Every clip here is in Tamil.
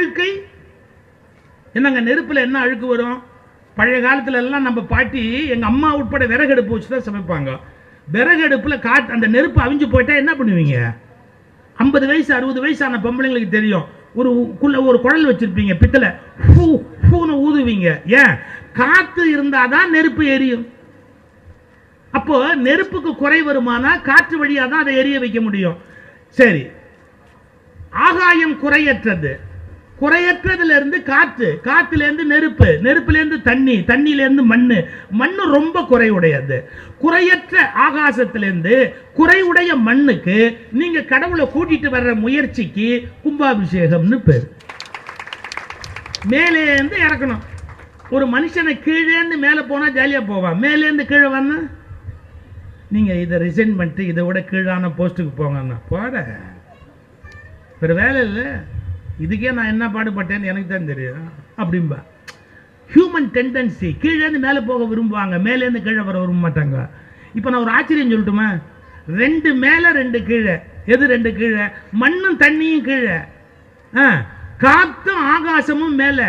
அழுக்கை என்னங்க நெருப்பில் என்ன அழுக்கு வரும்? பழைய காலத்துல எல்லாம் நம்ம பாட்டி எங்கள் அம்மா உட்பட விறகடுப்பு வச்சு தான் சமைப்பாங்க. விறகடுப்புல காட் அந்த நெருப்பு அவிஞ்சு போயிட்டா என்ன பண்ணுவீங்க? ஐம்பது வயசு அறுபது வயசான பொம்பளைங்களுக்கு தெரியும். ஒரு குள்ள ஒரு குழல் வச்சிருப்பீங்க பித்தளை. ஃபூ ஃபூன்னு ஊதுவீங்க. ஏன்? காற்று இருந்தால் தான் நெருப்பு எரியும். அப்போ நெருப்புக்கு குறை வருமானா காற்று வழியாக தான் அதை எரிய வைக்க முடியும். சரி. ஆகாயம் குறையற்றது. குறையற்றதுல இருந்து காற்று காற்றுலேருந்து நெருப்பு நெருப்புலேருந்து தண்ணி தண்ணியிலேருந்து மண் மண்ணு ரொம்ப குறையுடையது குறையற்ற ஆகாசத்திலேருந்து குறையுடைய மண்ணுக்கு நீங்கள் கடவுளை கூட்டிட்டு வர்ற முயற்சிக்கு கும்பாபிஷேகம்னு பேர். மேலேருந்து இறக்கணும். ஒரு மனுஷனை கீழே இருந்து மேலே போனால் ஜாலியாக போவான். மேலேருந்து கீழே வந்தா? நீங்கள் இதை ரிசைன் பண்ணிட்டு இதை விட கீழான போஸ்ட்டுக்கு போங்கன்னா போட. வேறு வேலை இல்லை. இதுக்கே நான் என்ன பாடுபட்டேன்னு எனக்கு தான் தெரியும். அப்படிம்பா. ஹியூமன் டெண்டன்சி கீழேருந்து மேலே போக விரும்புவாங்க. மேலேருந்து கீழே வர விரும்ப மாட்டாங்க. இப்போ நான் ஒரு ஆச்சரியம் சொல்லட்டுமா? ரெண்டு மேலே ரெண்டு கீழே. எது ரெண்டு கீழே? மண்ணும் தண்ணியும் கீழே. ஆ காத்தும் ஆகாசமும் மேலே.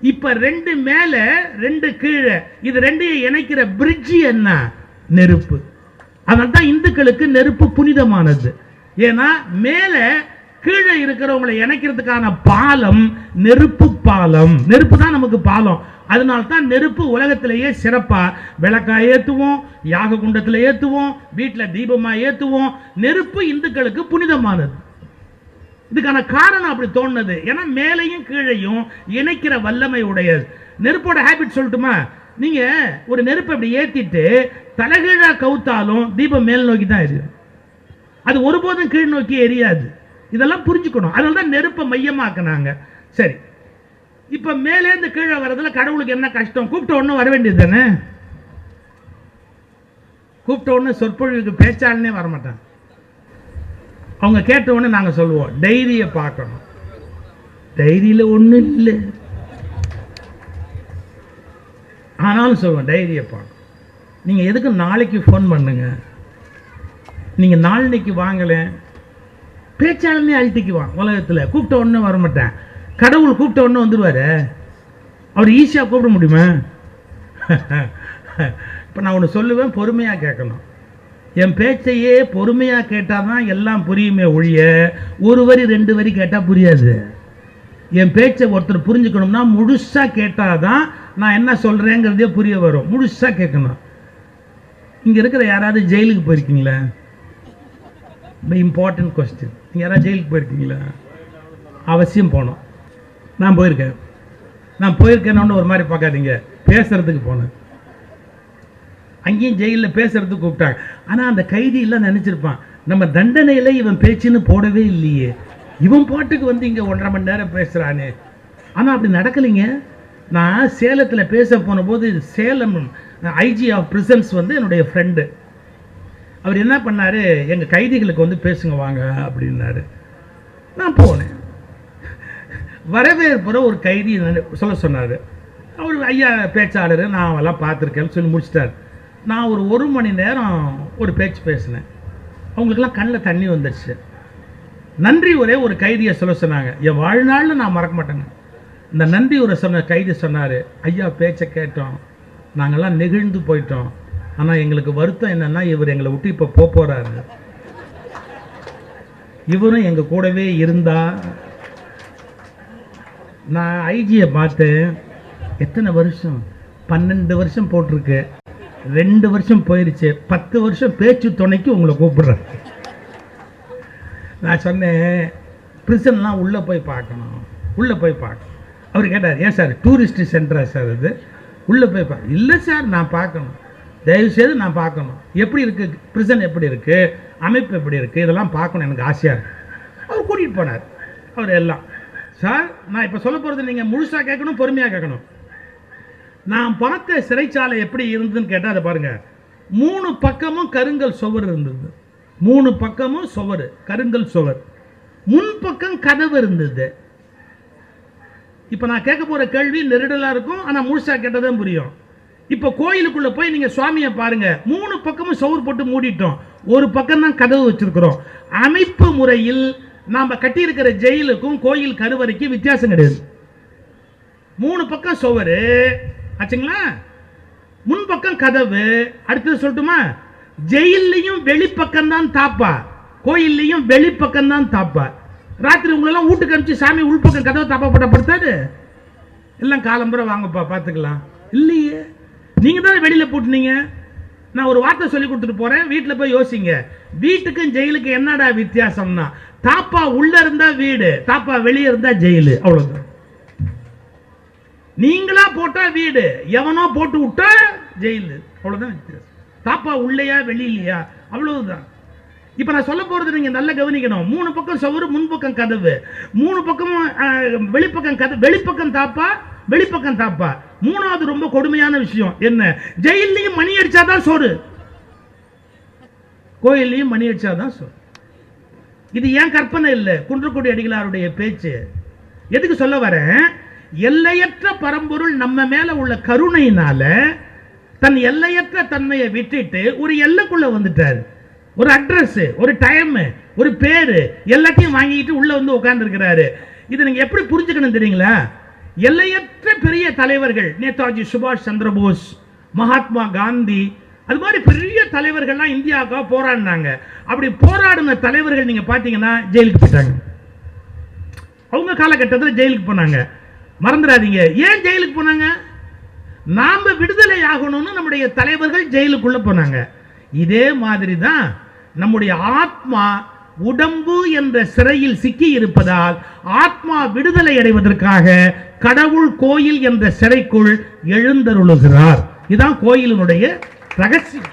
இப்போ ரெண்டு மேலே ரெண்டு கீழே. இது ரெண்டையும் இணைக்கிற பிரிட்ஜ் என்ன? நெருப்பு. அதனால தான் இந்துக்களுக்கு நெருப்பு புனிதமானது. ஏன்னா மேலே கீழே இருக்கிறவங்களை இணைக்கிறதுக்கான பாலம் நெருப்பு பாலம். நெருப்பு தான் நமக்கு பாலம். அதனால தான் நெருப்பு உலகத்திலேயே சிறப்பாக விளக்கா ஏற்றுவோம் யாக குண்டத்தில் ஏற்றுவோம் வீட்டில் தீபமா ஏற்றுவோம் நெருப்பு இந்துக்களுக்கு புனிதமானது. இதுக்கான காரணம் அப்படி தோணுது. ஏன்னா மேலையும் கீழையும் இணைக்கிற வல்லமை உடையது. நெருப்போட ஹேபிட் சொல்லட்டுமா? நீங்க ஒரு நெருப்பை அப்படி ஏத்திட்டு தலைகீழா கவுத்தாலும் தீபம் மேல் நோக்கி தான் எரியும். அது ஒருபோதும் கீழ் நோக்கி எரியாது. இதெல்லாம் புரிஞ்சுக்கணும். அதனால தான் நெருப்பை மையமாக்குனாங்க. சரி. இப்ப மேலேருந்து கீழே வர்றதுல கடவுளுக்கு என்ன கஷ்டம்? கூப்பிட்ட ஒன்று வர வேண்டியது தானே? கூப்பிட்ட உடனே சொற்பொழிவுக்கு பேச்சாளனே வரமாட்டாங்க அவங்க கேட்ட உடனே நாங்க சொல்லுவோம் டைரியை பார்க்கணும். டைரியில ஒண்ணும் இல்லை. ஆனாலும் சொல்லுவோம் டைரியை பார்க்கணும். நீங்க எதுக்கு நாளைக்கு ஃபோன் பண்ணுங்க? நீங்க நாளைக்கு வாங்கலை பேச்சாளனே அழட்டிக்குவான் உலகத்தில். கூப்பிட்ட உடனே வரமாட்டேன். கடவுள் கூப்பிட்ட உடனே வந்துடுவார் அவர் ஈஸியாக கூப்பிட முடியுமா? இப்போ நான் ஒன்று சொல்லுவேன் பொறுமையாக கேட்கணும். என் பேச்சையே பொறுமையாக கேட்டால் தான் எல்லாம் புரியுமே ஒழிய ஒரு வரி ரெண்டு வரி கேட்டால் புரியாது. என் பேச்சை ஒருத்தர் புரிஞ்சுக்கணும்னா முழுசாக கேட்டால் தான் நான் என்ன சொல்கிறேங்கிறதே புரிய வரும். முழுசாக கேட்கணும். இங்கே இருக்கிற யாராவது ஜெயிலுக்கு போயிருக்கீங்களா? இம்பார்ட்டன்ட் கொஸ்டின் நீங்கள் யாராவது ஜெயிலுக்கு போயிருக்கீங்களா? அவசியம் போகணும். நான் போயிருக்கேன். நான் போயிருக்கேன்னு ஒரு மாதிரி பார்க்காதீங்க. பேசுகிறதுக்கு போனேன். அங்கேயும் ஜெயிலில் பேசுகிறதுக்கு கூப்பிட்டாங்க. ஆனால் அந்த கைதி எல்லாம் நினச்சிருப்பான். நம்ம தண்டனையில் இவன் பேச்சுன்னு போடவே இல்லையே. இவன் பாட்டுக்கு வந்து இங்கே ஒன்றரை மணி நேரம் பேசுகிறானே ஆனால் அப்படி நடக்கலைங்க. நான் சேலத்தில் பேச போன போது சேலம் ஐஜி ஆஃப் பிரிசன்ஸ் வந்து என்னுடைய ஃப்ரெண்டு அவர் என்ன பண்ணார்? எங்கள் கைதிகளுக்கு வந்து பேசுங்க வாங்க அப்படின்னாரு. நான் போனேன். வரவேற்புற ஒரு கைதி சொல்ல சொன்னார். அவர் ஐயா பேச்சாளர் நான் அவெல்லாம் பார்த்துருக்கேன்னு சொல்லி முடிச்சிட்டார். நான் ஒரு ஒரு மணி நேரம் ஒரு பேச்சு பேசினேன். அவங்களுக்கெல்லாம் கண்ணில் தண்ணி வந்துடுச்சு நன்றி ஒரே ஒரு கைதியை சொல்ல சொன்னாங்க. என் வாழ்நாளில் நான் மறக்க மாட்டேங்க. இந்த நன்றி உரை சொன்ன கைதி சொன்னார் ஐயா பேச்சை கேட்டோம். நாங்கள்லாம் நெகிழ்ந்து போயிட்டோம். ஆனால் எங்களுக்கு வருத்தம் என்னன்னா இவர் எங்களை விட்டு இப்போ போக போகிறாரு இவரும் எங்கள் கூடவே இருந்தா நான் ஐஜியை பார்த்தேன். எத்தனை வருஷம்? பன்னெண்டு வருஷம் போட்டிருக்கு. ரெண்டு வருஷம் போயிடுச்சு பத்து வருஷம் பேச்சு துணைக்கு உங்களை கூப்பிடுறேன். நான் சொன்னேன் ப்ரிசன்லாம் உள்ளே போய் பார்க்கணும். உள்ளே போய் பார்க்கணும். அவர் கேட்டார் ஏன் சார்? டூரிஸ்ட் சென்டரா சார் இது? உள்ளே போய் பார்க்க இல்லை சார் நான் பார்க்கணும். தயவுசெய்து நான் பார்க்கணும். எப்படி இருக்குது ப்ரிசன் எப்படி இருக்குது அமைப்பு எப்படி இருக்குது இதெல்லாம் பார்க்கணும் எனக்கு ஆசையாக இருக்குது அவர் கூட்டிகிட்டு போனார். அவர் எல்லாம். சார் நான் இப்போ சொல்ல போகிறது நீங்கள் முழுசாக கேட்கணும் பொறுமையாக கேட்கணும். நான் பார்த்த சிறைச்சாலை எப்படி இருந்ததுன்னு கேட்டால் அதை பாருங்க. மூணு பக்கமும் கருங்கல் சுவர் இருந்தது. மூணு பக்கமும் சுவர் கருங்கல் சுவர். முன்பக்கம் கதவு இருந்தது. இப்போ நான் கேட்க போகிற கேள்வி நெருடலாக இருக்கும் ஆனால் முழுசாக கேட்டதான் புரியும். இப்போ கோயிலுக்குள்ளே போய் நீங்கள் சுவாமியை பாருங்க. மூணு பக்கமும் சவுர் போட்டு மூடிட்டோம். ஒரு பக்கம் தான் கதவு வச்சிருக்கிறோம். அமைப்பு முறையில் நாம் கட்டியிருக்கிற ஜெயிலுக்கும் கோயில் கருவறைக்கும் வித்தியாசம் கிடையாது. மூணு பக்கம் சுவர். ஆச்சுங்களா? முன்பக்கம் கதவு. அடுத்தது சொல்லட்டுமா? ஜெயில்லையும் வெளிப்பக்கம் தான் தாப்பா. கோயில்லையும் வெளிப்பக்கம் தான் தாப்பா. ராத்திரி உங்களெல்லாம் வீட்டுக்கு அனுப்பிச்சு சாமி உள்பக்கம் கதவை தாப்பா போட்டப்படுத்தாது எல்லாம் காலம்புற வாங்கப்பா பார்த்துக்கலாம் இல்லையே. நீங்க தான் வெளியில போட்டுனீங்க? நான் ஒரு வார்த்தை சொல்லி கொடுத்துட்டு போறேன். வீட்டில் போய் யோசிங்க. வீட்டுக்கும் ஜெயிலுக்கு என்னடா வித்தியாசம்னா? தாப்பா உள்ள இருந்தா வீடு தாப்பா வெளியே இருந்தா ஜெயிலு. அவ்வளவுதான். நீங்களா போட்டா வீடு எவனோ போட்டு விட்டா ஜெயிலு. அவ்வளவுதான் வித்தியாசம். தாப்பா உள்ளேயா வெளியிலையா? அவ்வளவுதான். இப்ப நான் சொல்ல போறது நீங்க நல்லா கவனிக்கணும். மூணு பக்கம் சவுறு முன்பக்கம் கதவு. மூணு பக்கமும் அஹ், வெளிப்பக்கம் கதவு வெளிப்பக்கம் தாப்பா வெளிப்பக்கம் தாப்பா. மூணாவது ரொம்ப கொடுமையான விஷயம் என்ன? ஜெயிலையும் மணி அடிச்சாதான் சோறு. கோயில்லையும் மணி அடிச்சாதான் சோறு. இது ஏன் கற்பனை இல்லை? குன்றக்குடி அடிகளாருடைய பேச்சு. எதுக்கு சொல்ல வரேன்? எல்லையற்ற பரம்பொருள் நம்ம மேல உள்ள கருணையினால தன் எல்லையற்ற தன்மையை விட்டுட்டு ஒரு எல்லைக்குள்ள வந்துட்டாரு. ஒரு அட்ரஸ் ஒரு டைம் ஒரு பேரு எல்லாத்தையும் வாங்கிட்டு உள்ள வந்து உட்கார்ந்துருக்கிறாரு. இது நீங்க எப்படி புரிஞ்சுக்கணும் தெரியுங்களா? எல்லையற்ற பெரிய தலைவர்கள்? நேதாஜி சுபாஷ் சந்திரபோஸ் மகாத்மா காந்தி அது மாதிரி பெரிய தலைவர்கள்லாம் இந்தியாவுக்காக போராடினாங்க. அப்படி போராடின தலைவர்கள் நீங்க பார்த்தீங்கன்னா ஜெயிலுக்கு போயிட்டாங்க. அவங்க காலகட்டத்தில் ஜெயிலுக்கு போனாங்க. மறந்துடாதீங்க. ஏன் ஜெயிலுக்கு போனாங்க? நாம விடுதலை ஆகணும்னு நம்முடைய தலைவர்கள் ஜெயிலுக்குள்ள போனாங்க. இதே மாதிரி தான் நம்முடைய ஆத்மா உடம்பு என்ற சிறையில் சிக்கி இருப்பதால் ஆத்மா விடுதலை அடைவதற்காக கடவுள் கோயில் என்ற சிறைக்குள் எழுந்தருளுகிறார். இதான் கோயிலினுடைய ரகசியம்.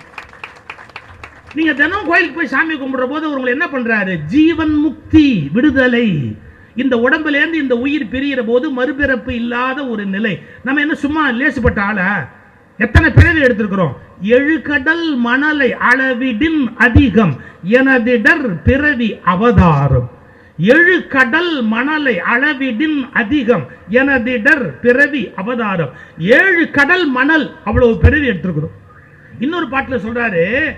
நீங்க தினம் கோயிலுக்கு போய் சாமி கும்பிடுற போது உங்களை என்ன பண்றாரு? ஜீவன் முக்தி விடுதலை. இந்த உடம்புல இருந்து இந்த உயிர் பிரிகிற போது மறுபிறப்பு இல்லாத ஒரு நிலை. நம்ம என்ன சும்மா லேசுப்பட்ட ஆளா? எத்தனை பிறவி எடுத்திருக்கிறோம்? எழுகடல் மணலை அளவிடின் அதிகம். எனதிடர் பிறவி அவதாரம். எழு கடல் மணலை அளவிடின் அதிகம் எனதிடர் பிறவி அவதாரம். ஏழு கடல் மணல் அவ்வளவு பிறவி எடுத்திருக்கிறோம் இன்னொரு பாட்டில் சொல்றாரு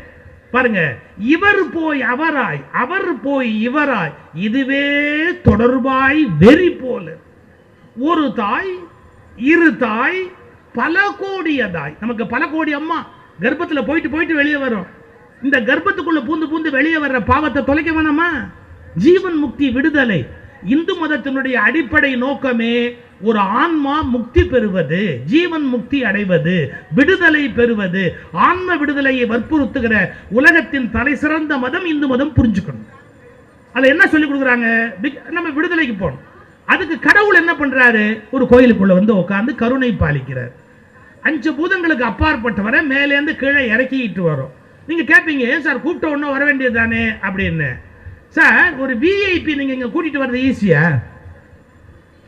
பாருங்க இவர் போய் அவராய் அவர் போய் இவராய் இதுவே தொடர்பாய் வெறி போல. ஒரு தாய் இரு தாய் பல கோடிய தாய். நமக்கு பல கோடி அம்மா கர்ப்பத்தில் போயிட்டு போயிட்டு வெளியே வரும். இந்த கர்ப்பத்துக்குள்ள பூந்து பூந்து வெளியே வர்ற பாவத்தை தொலைக்க வேணாமா? ஜீவன் முக்தி விடுதலை. இந்து மதத்தினுடைய அடிப்படை நோக்கமே ஒரு ஆன்மா முக்தி பெறுவது ஜீவன் முக்தி அடைவது விடுதலை பெறுவது ஆன்ம விடுதலையை வற்புறுத்துகிற உலகத்தின் தலை சிறந்த மதம் இந்து மதம் புரிஞ்சுக்கணும். அதில் என்ன சொல்லி கொடுக்குறாங்க? நம்ம விடுதலைக்கு போகணும். அதுக்கு கடவுள் என்ன பண்றாரு? ஒரு கோயிலுக்குள்ள வந்து உட்கார்ந்து கருணை பாலிக்கிறார். அஞ்சு பூதங்களுக்கு அப்பாற்பட்டவரை மேலேருந்து கீழே இறக்கிட்டு வரும் நீங்க கேட்பீங்க ஏன் சார் கூப்பிட்ட உடனே வர வேண்டியது தானே? அப்படின்னு. சார் ஒரு விஐபி நீங்க இங்க கூட்டிட்டு வர்றது ஈஸியா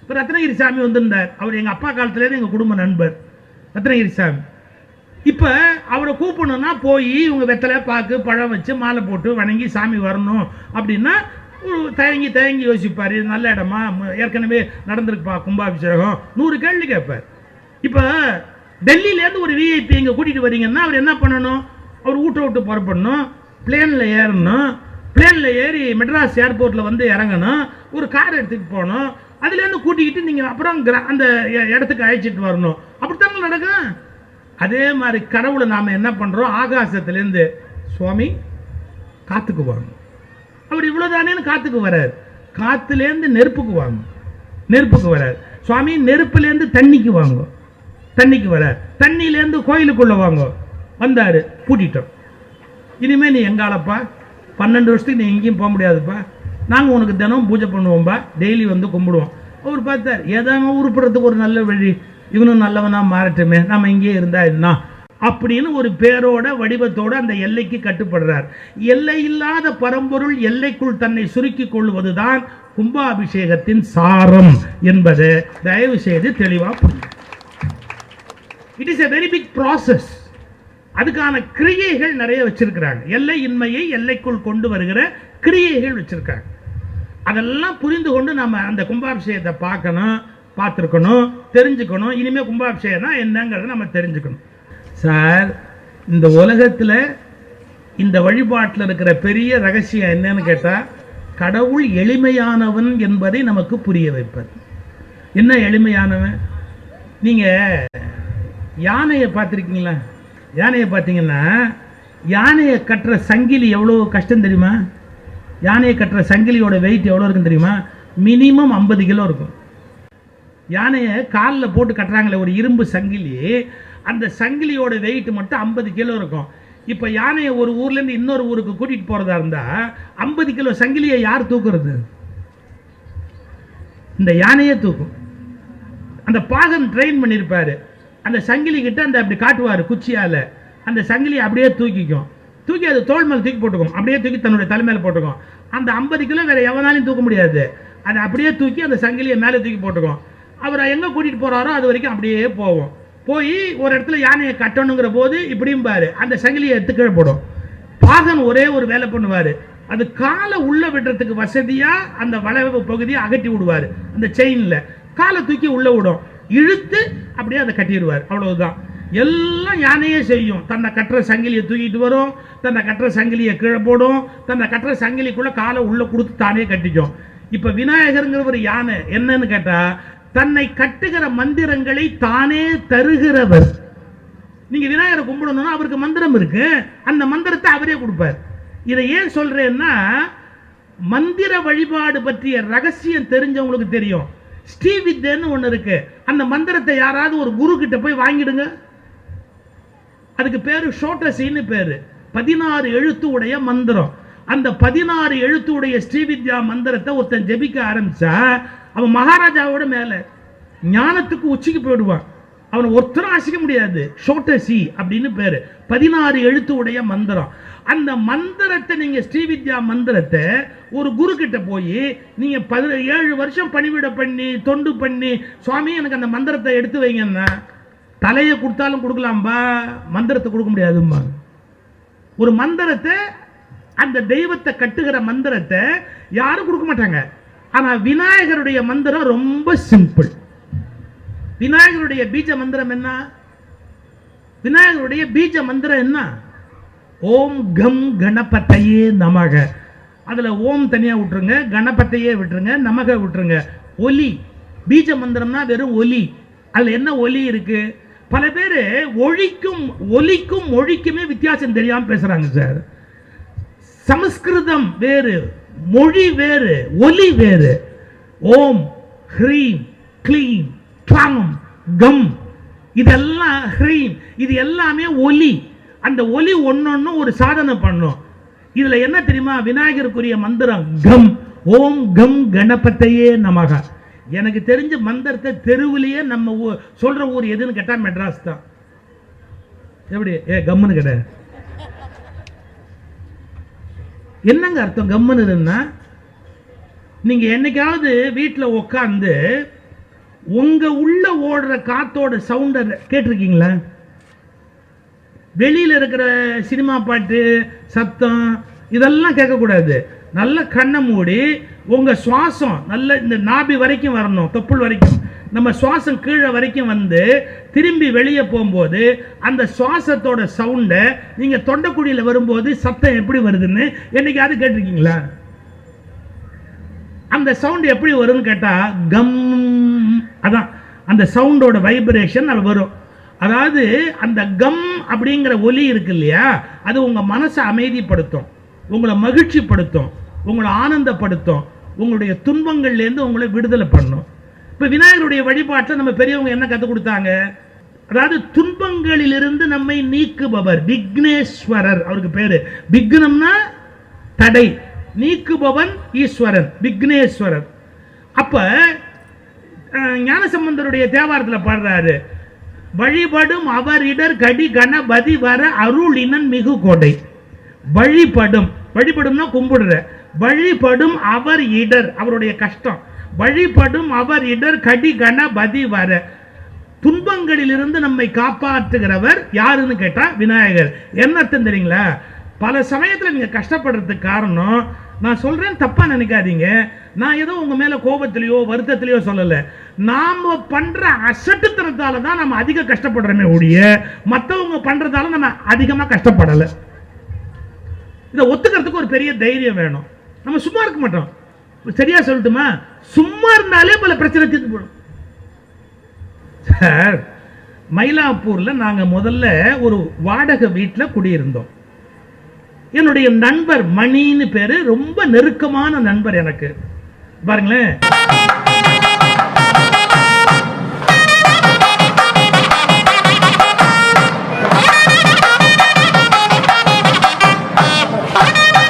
இப்போ ரத்னகிரி சாமி வந்திருந்தார். அவர் எங்க அப்பா காலத்துலேருந்து எங்க குடும்ப நண்பர். ரத்னகிரி சாமி இப்போ அவரை கூப்பிடணும்னா போய் இவங்க வெத்தலை பாக்கு பழம் வச்சு மாலை போட்டு வணங்கி சாமி வரணும் அப்படின்னா தயங்கி தயங்கி யோசிப்பார். இது நல்ல இடமா? ஏற்கனவே நடந்திருக்குப்பா கும்பாபிஷேகம். நூறு கேள்வி கேட்பார். இப்போ டெல்லியிலேருந்து ஒரு விஐபி இங்கே கூட்டிகிட்டு வரீங்கன்னா அவர் என்ன பண்ணணும்? அவர் வீட்டை விட்டு புறப்படணும் பிளேனில் ஏறணும் பிளேனில் ஏறி மெட்ராஸ் ஏர்போர்ட்டில் வந்து இறங்கணும். ஒரு கார் எடுத்துகிட்டு போகணும். அதுலேருந்து கூட்டிக்கிட்டு நீங்கள் அப்புறம் கிரா- அந்த இடத்துக்கு அழைச்சிட்டு வரணும். அப்படித்தாங்க நடக்கும்? அதே மாதிரி கடவுளை நாம் என்ன பண்ணுறோம் ஆகாசத்துலேருந்து சுவாமி காற்றுக்கு வரணும் அவர் இவ்வளோதானேன்னு காத்துக்கு வரார். காற்றுலேருந்து நெருப்புக்கு வாங்க. நெருப்புக்கு வரார். சுவாமி நெருப்புலேருந்து தண்ணிக்கு வாங்க. தண்ணிக்கு வரார். தண்ணியிலேருந்து கோயிலுக்குள்ளே வாங்க. வந்தார். பூட்டிட்டோம். இனிமேல் நீ எங்காலப்பா? பன்னெண்டு வருஷத்துக்கு நீ எங்கேயும் போக முடியாதுப்பா. நாங்கள் உனக்கு தினம் பூஜை பண்ணுவோம்ப்பா டெய்லி வந்து கும்பிடுவோம். அவர் பார்த்தார் ஏதான உருப்படுறதுக்கு ஒரு நல்ல வழி. இவனும் நல்லவனாக மாறட்டுமே. நம்ம இங்கேயே இருந்தா என்ன? அப்படின்னு ஒரு பேரோட வடிவத்தோட அந்த எல்லைக்கு கட்டுப்படுறார். எல்லை இல்லாத பரம்பொருள் எல்லைக்குள் தன்னை சுருக்கிக் கொள்வதுதான் கும்பாபிஷேகத்தின் சாரம் என்பது தயவு செய்து தெளிவாக புரியும் it is a very big process அதுக்கான கிரியைகள் நிறைய வச்சிருக்கிறாங்க. எல்லை இன்மையை எல்லைக்குள் கொண்டு வருகிற கிரியைகள் வச்சிருக்காங்க. அதெல்லாம் புரிந்து கொண்டு நம்ம அந்த கும்பாபிஷேகத்தை பார்க்கணும் பார்த்துருக்கணும் தெரிஞ்சுக்கணும். இனிமேல் கும்பாபிஷேகம்னா என்னங்கிறத நம்ம தெரிஞ்சுக்கணும். சார் இந்த உலகத்தில் இந்த வழிபாட்டில் இருக்கிற பெரிய ரகசியம் என்னன்னு கேட்டால் கடவுள் எளிமையானவன் என்பதை நமக்கு புரிய வைப்பது. என்ன எளிமையானவன்? நீங்கள் யானையை பார்த்துருக்கீங்களா? யானையை பார்த்தீங்கன்னா யானையை கட்டுற சங்கிலி எவ்வளோ கஷ்டம் தெரியுமா? யானையை கட்டுற சங்கிலியோட வெயிட் எவ்வளோ இருக்குன்னு தெரியுமா? மினிமம் ஐம்பது கிலோ இருக்கும். யானையை காலில் போட்டு கட்டுறாங்களே ஒரு இரும்பு சங்கிலி அந்த சங்கிலியோட வெயிட் மட்டும் ஐம்பது கிலோ இருக்கும். இப்போ யானையை ஒரு ஊர்லேருந்து இன்னொரு ஊருக்கு கூட்டிகிட்டு போகிறதா இருந்தால் ஐம்பது கிலோ சங்கிலியை யார் தூக்குறது? இந்த யானையே தூக்கும். அந்த பாகன் ட்ரெயின் பண்ணியிருப்பார் அந்த சங்கிலி கிட்ட அந்த அப்படி காட்டுவார் குச்சியால். அந்த சங்கிலியை அப்படியே தூக்கிக்கும். தூக்கி அது தோல் மேலே தூக்கி போட்டுக்கும். அப்படியே தூக்கி தன்னுடைய தலைமையில் போட்டுக்கும். அந்த ஐம்பது கிலோ வேறு எவனாலையும் தூக்க முடியாது. அதை அப்படியே தூக்கி அந்த சங்கிலியை மேலே தூக்கி போட்டுக்கும். அவரை எங்கே கூட்டிகிட்டு போகிறாரோ அது வரைக்கும் அப்படியே போவோம். போய் ஒரு இடத்துல யானையை கட்டணுங்கிற போது இப்படியும் பாரு அந்த சங்கிலியை எடுத்து கீழே போடும். பாகன் ஒரே ஒரு வேலை பண்ணுவார். அது காலை உள்ளே விடுறதுக்கு வசதியாக அந்த வளைவு பகுதியை அகட்டி விடுவார். அந்த செயினில் காலை தூக்கி உள்ளே விடும். இழுத்து அப்படியே அதை கட்டிடுவார். அவ்வளவுதான். எல்லாம் யானையே செய்யும். தன்னை கட்டுற சங்கிலியை தூக்கிட்டு வரும். தன்னை கட்டுற சங்கிலியை கீழே போடும். தன்னை கட்டுற சங்கிலிக்குள்ள காலை உள்ள கொடுத்து தானே கட்டிக்கும். இப்ப விநாயகருங்கிற ஒரு யானை? என்னன்னு கேட்டா தன்னை கட்டுகிற மந்திரங்களை தானே தருகிறவர். நீங்க விநாயகரை கும்பிடணும்னா அவருக்கு மந்திரம் இருக்கு. அந்த மந்திரத்தை அவரே கொடுப்பார். இதை ஏன் சொல்றேன்னா மந்திர வழிபாடு பற்றிய ரகசியம் தெரிஞ்சவங்களுக்கு தெரியும். ஸ்ரீவித்யன்னு ஒன்று இருக்கு. அந்த மந்திரத்தை யாராவது ஒரு குரு கிட்ட போய் வாங்கிடுங்க. அதுக்கு பேர் ஷோட்டசின்னு பேர். பதினாறு எழுத்து உடைய மந்திரம். அந்த பதினாறு எழுத்து உடைய ஸ்ரீவித்யா மந்திரத்தை ஒருத்தன் ஜெபிக்க ஆரம்பிச்சா அவன் மகாராஜாவோட மேலே ஞானத்துக்கு உச்சிக்கு போயிடுவான். அவனை ஒருத்தரும் அசைக்க முடியாது ஷோட்டசி அப்படின்னு பேரு. பதினாறு எழுத்து உடைய மந்திரம். அந்த மந்திரத்தை நீங்க ஸ்ரீவித்யா மந்திரத்தை ஒரு குரு கிட்ட போய் நீங்க பதி ஏழு வருஷம் பணிவிட பண்ணி தொண்டு பண்ணி சுவாமி எனக்கு அந்த மந்திரத்தை எடுத்து வைங்கன்னா தலையை கொடுத்தாலும் கொடுக்கலாம்பா மந்திரத்தை கொடுக்க முடியாதும்மா. ஒரு மந்திரத்தை அந்த தெய்வத்தை கட்டுகிற மந்திரத்தை யாரும் கொடுக்க மாட்டாங்க. ஆனா விநாயகருடைய மந்திரம் ரொம்ப சிம்பிள் விநாயகருடைய பீஜ மந்திரம் என்ன? விநாயகருடைய பீஜ மந்திரம் என்ன? ஓம் கம் கணபத்தையே நமக. அதில் ஓம் தனியாக விட்டுருங்க கணபத்தையே விட்டுருங்க நமக விட்டுருங்க. ஒலி. பீஜ மந்திரம்னா வெறும் ஒலி. அதில் என்ன ஒலி இருக்கு? பல பேர் ஒழிக்கும் ஒலிக்கும் மொழிக்குமே வித்தியாசம் தெரியாமல் பேசுகிறாங்க சார் சமஸ்கிருதம் வேறு மொழி வேறு ஒலி வேறு. ஓம் ஹ்ரீம் க்ளீம். ட்வாங் கம். இதெல்லாம் ஹ்ரீம். இது எல்லாமே ஒலி. அந்த ஒலி ஒன்னொன்னு ஒரு சாதனை பண்ணும். இதுல என்ன தெரியுமா? விநாயகருக்குரிய மந்திரம் கம். ஓம் கம் கணபத்தையே நமக. எனக்கு தெரிஞ்ச மந்திரத்தை தெருவுலயே நம்ம ஊ- சொல்ற ஊர் எதுன்னு கேட்டா மெட்ராஸ் தான். எப்படி? ஏ கம்முன்னு கிடையாது என்னங்க அர்த்தம் கம்முன்னு நீங்க என்னைக்காவது வீட்டில் உட்காந்து உங்க உள்ள ஓடுற காத்தோட சவுண்டை கேட்டிருக்கீங்களா? வெளியில் இருக்கிற சினிமா பாட்டு சத்தம் இதெல்லாம் கேட்கக்கூடாது. நல்ல கண்ணை மூடி உங்கள் சுவாசம் நல்ல இந்த நாபி வரைக்கும் வரணும் தொப்புள் வரைக்கும். நம்ம சுவாசம் கீழே வரைக்கும் வந்து திரும்பி வெளியே போகும்போது அந்த சுவாசத்தோட சவுண்டை நீங்கள் தொண்டைக்குடியில் வரும்போது சத்தம் எப்படி வருதுன்னு என்னைக்காவது கேட்டிருக்கீங்களா? அந்த சவுண்ட் எப்படி வரும்னு கேட்டால் கம் அதான். அந்த சவுண்டோட வைப்ரேஷன் அது வரும். அதாவது அந்த கம் அப்படிங்கிற ஒலி இருக்கு இல்லையா அது உங்கள் மனசை அமைதிப்படுத்தும் உங்களை மகிழ்ச்சிப்படுத்தும் உங்களை ஆனந்தப்படுத்தும் உங்களுடைய துன்பங்கள்லேருந்து உங்களை விடுதலை பண்ணும். இப்போ விநாயகருடைய வழிபாட்டில் நம்ம பெரியவங்க என்ன கற்றுக் கொடுத்தாங்க? அதாவது துன்பங்களிலிருந்து நம்மை நீக்குபவர் விக்னேஸ்வரர் அவருக்கு பேர். விக்னம்னா தடை. நீக்குபவன் ஈஸ்வரன் விக்னேஸ்வரர் அப்ப ஞானசம்பந்தருடைய தேவாரத்தில் பாடுறாரு வழிபடும் அவர் இடர் கடி கணபதி வர அருளினன் மிகு கொடை. வழிபடும் வழிபடும்னா கும்பிடுற. வழிபடும் அவர் இடர் அவருடைய கஷ்டம். வழிபடும் அவர் இடர் கடி கணபதி வர. துன்பங்களிலிருந்து நம்மை காப்பாற்றுகிறவர் யாருன்னு கேட்டா விநாயகர். என்ன அர்த்தம் தெரியுங்களா? பல சமயத்தில் நீங்க கஷ்டப்படுறதுக்கு காரணம் நான் சொல்றேன் தப்பா நினைக்காதீங்க. நான் ஏதோ உங்க மேல கோபத்திலேயோ வருத்தத்திலேயோ சொல்லல. நாம பண்ற அசட்டுத்தனத்தால தான் நம்ம அதிக கஷ்டப்படுறோமே ஒழிய மற்றவங்க பண்றதால நம்ம அதிகமா கஷ்டப்படல. இதை ஒத்துக்கிறதுக்கு ஒரு பெரிய தைரியம் வேணும். நம்ம சும்மா இருக்க மாட்டோம். சரியா சொல்லட்டுமா? சும்மா இருந்தாலே பல பிரச்சனை தீர்த்து போடும் சார் மயிலாப்பூர்ல நாங்க முதல்ல ஒரு வாடகை வீட்டில் குடியிருந்தோம். என்னுடைய நண்பர் மணின்னு பேரு ரொம்ப நெருக்கமான நண்பர் எனக்கு. பாருங்களேன்.